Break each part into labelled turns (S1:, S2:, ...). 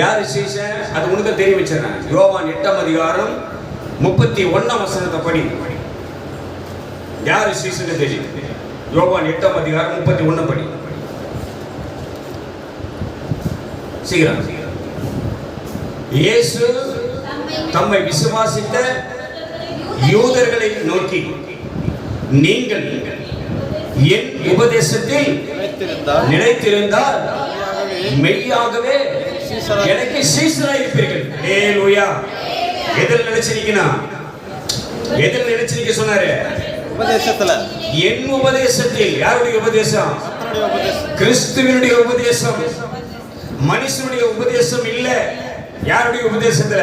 S1: யாரு சீசன் அது உனக்கு தெரிய வச்சிடறேன் யோவான் எட்டாம் அதிகாரம் முப்பத்தி ஒண்ணாம் வசனத்தை படி. யாரு சீசன் தெரியும்? யோவான் எட்டாம் அதிகாரம் முப்பத்தி ஒண்ணு படி. சீக்கிரம். இயேசு தம்மை விசுவாசித்த யூதர்களை நோக்கி நீங்கள் என் உபதேசத்தில்
S2: நிலைத்திருந்தால் மெய்யாகவே
S1: எனக்கு சீசராய் இருப்பீர்கள். ஏலூயா எதில் நினைச்சிருக்கணும் எதில் நினைச்சிருக்க சொன்னாரு?
S2: உபதேசத்துல.
S1: என் உபதேசத்தில். யாருடைய உபதேசம்? கிறிஸ்துவனுடைய உபதேசம். மனுஷனுடைய உபதேசம் இல்ல. யாருடைய உபதேசத்துல?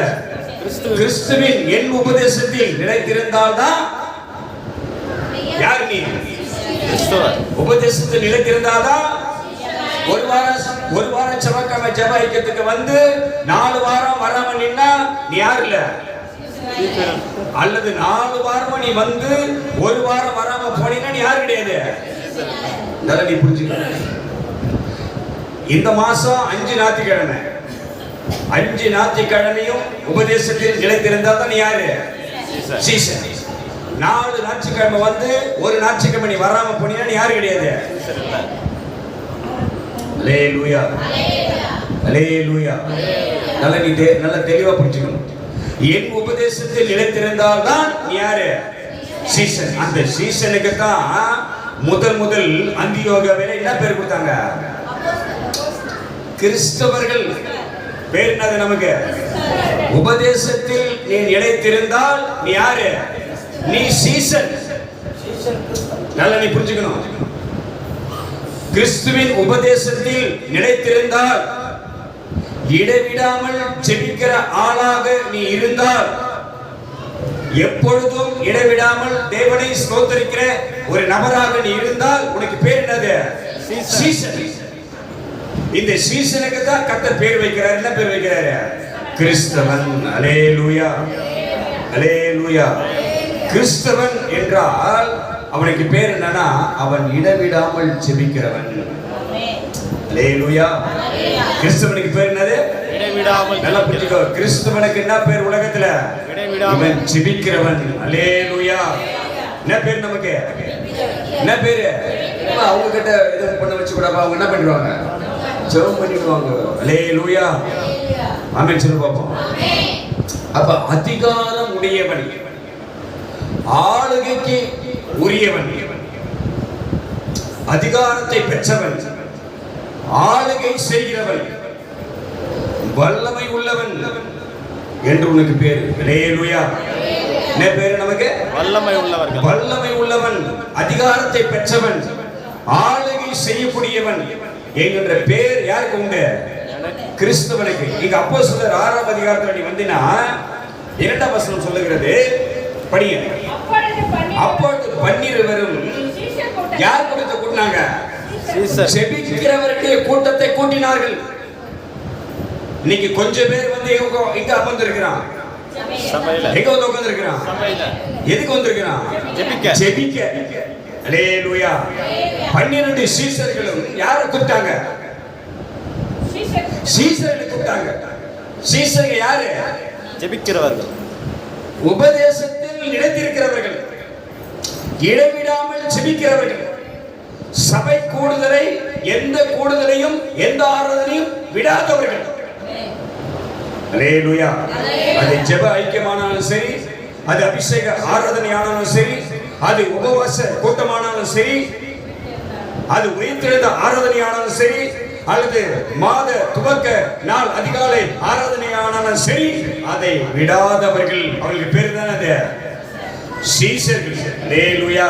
S2: கிறிஸ்துவின்.
S1: கிறிஸ்துவின். என் உபதேசத்தில் நிலைத்திருந்தால்தான் யார் நீ? உபதேசத்தில் நிலைத்திருந்தாதான் ஒரு வாரம் ஒரு வாரம் செவ்வாய்க்கிழமை ஜெப ஐக்கியத்துக்கு வந்து நாலு வாரம் வராம நின்னா நீ யார் இல்ல? அல்லது நாலு வாரமா நீ வந்து ஒரு வாரம் வராம போனீங்கன்னா நீ யார் கிடையாது? நீ புரிஞ்சுக்க. இந்த மாசம் அஞ்சு ஞாயிற்றுக்கிழமை. அஞ்சு ஞாயிற்றுக்கிழமையும் உபதேசத்தில் நிலைத்திருந்தா தான் நீ யாரு? சீசன். நாலு ஞாயிற்றுக்கிழமை வந்து ஒரு ஞாயிற்றுக்கிழமை நீ வராம போனீங்கன்னா நீ யாரு கிடையாது?
S2: சீசர் இல்ல
S1: அல்லேலூயா அல்லேலூயா நல்ல நீ தெ- நல்ல தெளிவா புரிஞ்சுக்கணும். என் உபதேசத்தில் நிலைத்திருந்தால் தான் நீ யாரு? சீசன். அந்த சீசனுக்கு தான் முதல் முதல் அந்தியோகாவில என்ன பேர் கொடுத்தாங்க? கிறிஸ்தவர்கள். பேர் என்னது நமக்கு? உபதேசத்தில் நீ நிலைத்திருந்தால் நீ யாரு? நீ சீசன். நல்லா நீ புரிஞ்சுக்கணும். கிறிஸ்துவின் உபதேசத்தில் நிலைத்திருந்தால் இடைவிடாமல் ஜெபிக்கிற ஆளாக நீ இருந்தால் எப்பொழுதும் இடைவிடாமல் தேவனை ஸ்தோத்தரிக்கிற ஒரு நபராக நீ இருந்தால் உனக்கு பேர் என்னது?
S2: சீசன்.
S1: இந்த சீசனுக்கு தான் கர்த்தர் பேர் வைக்கிறார். என்ன பேர் வைக்கிறாரு? கிறிஸ்தவன். அலேலூயா. அலேலூயா. கிறிஸ்தவன் என்றால் அவனுக்கு பேர் என்னன்னா அவன் இடவிடாமல் ஜெபிக்கிறவன். அலேலூயா கிறிஸ்தவனுக்கு பேர் என்னது?
S2: இடைவிடாமல்
S1: நல்லா புரிஞ்சுக்கோ. கிறிஸ்தவனுக்கு என்ன பேர் உலகத்துல? இவன் ஜெபிக்கிறவன். அலேலூயா என்ன பேர் நமக்கு? என்ன பேரு? அவங்க கிட்ட இது பண்ண வச்சு கூடப்பா அவங்க என்ன பண்ணிடுவாங்க? ஜெபம் பண்ணிடுவாங்க. Hallelujah amen. சொல்லு பாப்போம். அப்ப அதிகாரம் உடையவன். ஆளுகைக்கு உரியவன். அதிகாரத்தை பெற்றவன் ஆளுகை செய்கிறவன் வல்லமை உள்ளவன் என்று உனக்கு பேர். அலேலூயா என்ன பேரு நமக்கு?
S2: வல்லமை உள்ளவர்கள்.
S1: வல்லமை உள்ளவன் அதிகாரத்தை பெற்றவன் ஆளுகை செய்யக்கூடியவன் என்கின்ற பேர் யாருக்கு உண்டு? கிறிஸ்தவனுக்கு. இங்க அப்போ சொல்ற ஆறாம் அதிகாரத்துல நீ வந்தினா இரண்டாம் வசனம் சொல்லுகிறது. படிய அப்பொழுது பன்னிருவரும் யார் கூட்டத்தை கூட்டினாங்க செபிக்கிறவர்களுடைய கூட்டத்தை கூட்டினார்கள். இன்னைக்கு கொஞ்சம் பேர் வந்து இங்க அமர்ந்திருக்கிறான் எங்க வந்து உட்கார்ந்திருக்கிறான்? எதுக்கு வந்திருக்கிறான்?
S2: ஜெபிக்க.
S1: ஜெபிக்க. அல்லேலூயா பன்னிரண்டு சீசர்களும் யாரை கூப்பிட்டாங்க? சீசர்களை கூப்பிட்டாங்க. சீசர்கள் யாரு?
S2: ஜெபிக்கிறவர்கள்.
S1: உபதேசத்தில் நிலைத்திருக்கிறவர்கள். இடைவிடாமல் ஜெபிக்கிறவர்கள். சபை கூடுதலை எந்த கூடுதலையும் எந்த ஆராதனையும் விடாதவர்கள். அது ஜெப ஐக்கியமானாலும் சரி அது அபிஷேக ஆராதனையானாலும் சரி அது உபவாச கூட்டமானாலும் சரி அது உயிர்த்தெழுந்த ஆராதனையானாலும் சரி அல்லது மாத துவக்க நாள் அதிகாலை ஆராதனையானாலும் சரி அதை விடாதவர்கள். அவர்களுக்கு பேர் தான் அது சீசர்கள். அல்லேலூயா